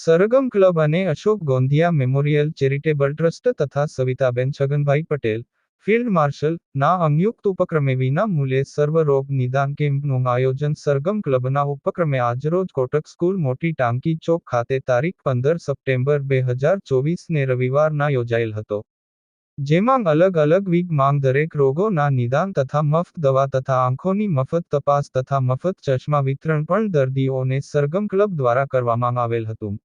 Sargam club અને Ashok Gondhiya memorial charitable trust તથા Savitaben Chhaganbhai Patel, field marshal, ના સંયુક્ત ઉપક્રમે વિના મૂલ્યે સર્વરોગ નિદાન કેમ્પનું આયોજન સરગમ ક્લબના ઉપક્રમે આજરોજ કોટક સ્કૂલ મોટી ટાંકી ચોક ખાતે તારીખ પંદર સપ્ટેમ્બર બે હજાર ચોવીસને રવિવારના યોજાયેલ હતો. જેમાં અલગ અલગ વીક માંગ દરેક રોગોના નિદાન તથા મફત દવા તથા આંખોની મફત તપાસ તથા મફત ચશ્મા વિતરણ પણ દર્દીઓને સરગમ ક્લબ દ્વારા કરવામાં આવેલ હતું.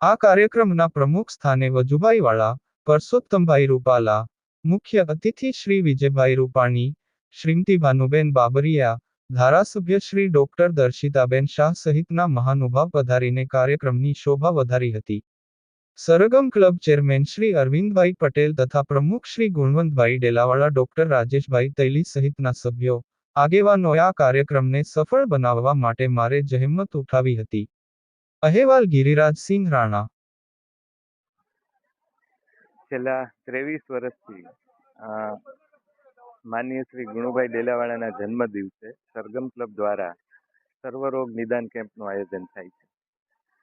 આ કાર્યક્રમના પ્રમુખ સ્થાને વજુભાઈવાળા, પરસોત્તમભાઈ રૂપાલા, મુખ્ય અતિથિ શ્રી વિજયભાઈ રૂપાણી, શ્રીમતી ભાનુબેન બાબરિયા, ધારાસભ્ય શ્રી ડોક્ટર દર્શિતાબેન શાહ સહિતના મહાનુભાવ પધારીને કાર્યક્રમની શોભા વધારી હતી. સરગમ ક્લબ ચેરમેન શ્રી અરવિંદભાઈ પટેલ તથા પ્રમુખ શ્રી ગુણવંતભાઈ ડેલાવાળા ડોક્ટર રાજેશભાઈ તૈલી સહિતના સભ્યો, આગેવાનોએ આ કાર્યક્રમને સફળ બનાવવા માટે મારે જહેમત ઉઠાવી હતી. અહેવાલ ગિરિરાજસિંહ રાણા. છેલ્લા ત્રેવીસ વર્ષથી માનીય શ્રી ગુણુભાઈ ડેલાવાળાના જન્મ દિવસે સરગમ ક્લબ દ્વારા સર્વરોગ નિદાન કેમ્પનું આયોજન થાય છે.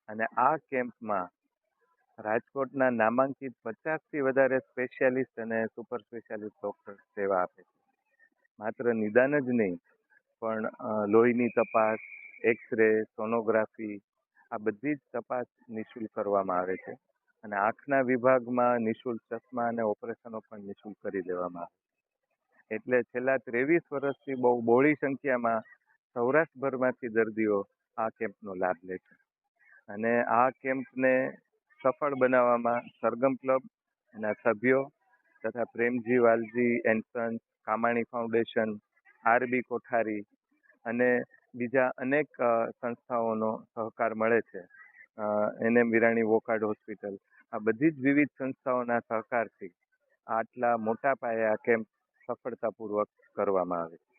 અને આ કેમ્પમાં રાજકોટના નામાંકિત પચાસથી વધારે સ્પેશિયાલિસ્ટ અને સુપર સ્પેશિયાલિસ્ટ ડૉક્ટર સેવા આપે છે. માત્ર નિદાન જ નહીં, પણ લોહીની તપાસ, એક્સરે, સોનોગ્રાફી આ બધી જ તપાસ નિઃશુલ્ક કરવામાં આવે છે અને આંખના વિભાગમાં નિઃશુલ્ક ચશ્મા અને ઓપરેશનો પણ નિઃશુલ્ક કરી દેવામાં આવે એટલે છેલ્લા ત્રેવીસ વર્ષથી બહુ બહોળી સંખ્યામાં સૌરાષ્ટ્રભરમાંથી દર્દીઓ આ કેમ્પનો લાભ લે છે. અને આ કેમ્પને સફળ બનાવવામાં સરગમ ક્લબ એના સભ્યો તથા Premji Valji and sons, Kamani foundation RB Kothari અને બીજા અનેક સંસ્થાઓનો સહકાર મળે છે. NM Virani Wockhardt hospital. આ બધી જ વિવિધ સંસ્થાઓના સહકારથી આટલા મોટા પાયે આ કેમ્પ સફળતાપૂર્વક કરવામાં આવે છે.